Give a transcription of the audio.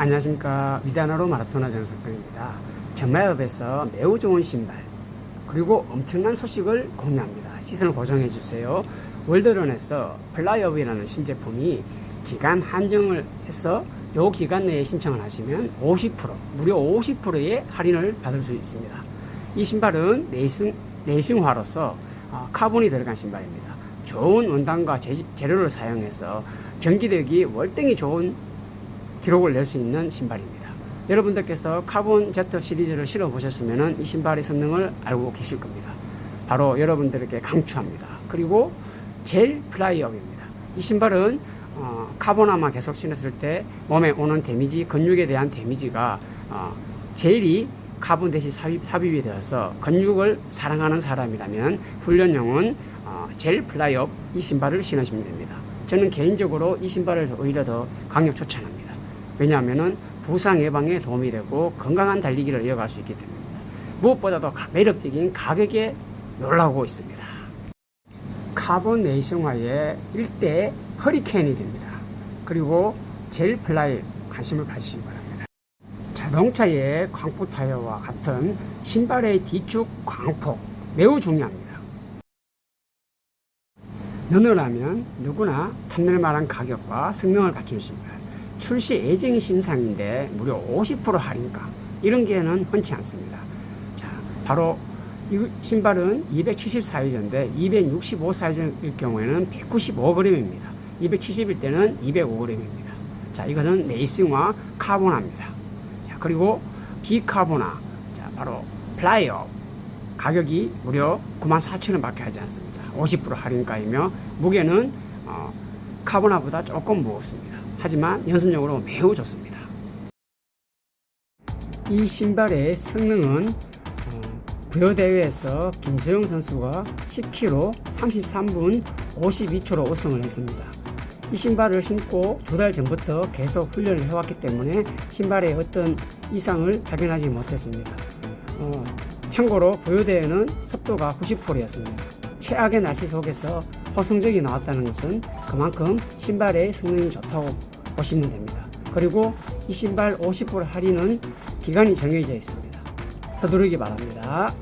안녕하십니까 위다나로 마라토너 정석근입니다. 전마협에서 매우 좋은 신발 그리고 엄청난 소식을 공유합니다. 시선을 고정해 주세요. 월드런에서 플라이업이라는 신제품이 기간 한정을 해서 요 기간 내에 신청을 하시면 50% 무려 50%의 할인을 받을 수 있습니다. 이 신발은 내승 내승화로서 어, 카본이 들어간 신발입니다. 좋은 원단과 재, 재료를 사용해서 경기력이 월등히 좋은 기록을 낼 수 있는 신발입니다. 여러분들께서 카본 제트 시리즈를 신어 보셨으면 이 신발의 성능을 알고 계실 겁니다. 바로 여러분들에게 강추합니다. 그리고 젤 플라이업입니다. 이 신발은 어, 카본화만 계속 신었을 때 몸에 오는 데미지, 근육에 대한 데미지가 어, 젤이 카본 대신 삽입, 삽입이 되어서 근육을 사랑하는 사람이라면 훈련용은 어, 젤 플라이업 이 신발을 신으시면 됩니다. 저는 개인적으로 이 신발을 오히려 더 강력 추천합니다. 왜냐하면 부상 예방에 도움이 되고 건강한 달리기를 이어갈 수 있기 때문입니다. 무엇보다도 가- 매력적인 가격에 놀라고 있습니다. 카본 내성화의 일대 허리케인이 됩니다. 그리고 젤 플라이 관심을 가지시기 바랍니다. 자동차의 광폭 타이어와 같은 신발의 뒤축 광폭 매우 중요합니다. 너너라면 누구나 탐낼 만한 가격과 성능을 갖춘 신발. 출시 예정이 신상인데 무려 50% 할인가. 이런 기회는 흔치 않습니다. 자, 바로 이 신발은 274이전인데 265 사이즈일 경우에는 195g입니다. 270일 때는 205g입니다. 자, 이것은 레이싱화 카보나입니다. 자, 그리고 비카보나. 자, 바로 플라이어. 가격이 무려 94,000원 밖에 하지 않습니다. 50% 할인가이며 무게는 어, 카보나보다 조금 무겁습니다. 하지만 연습용으로 매우 좋습니다. 이 신발의 성능은 어, 부여 대회에서 김수영 선수가 10km 33분 52초로 우승을 했습니다. 이 신발을 신고 두 달 전부터 계속 훈련을 해왔기 때문에 신발에 어떤 이상을 발견하지 못했습니다. 어, 참고로 부여 대회는 습도가 90%였습니다. 최악의 날씨 속에서 호성적이 나왔다는 것은 그만큼 신발의 성능이 좋다고 보시면 됩니다. 그리고 이 신발 50% 할인은 기간이 정해져 있습니다. 서두르기 바랍니다.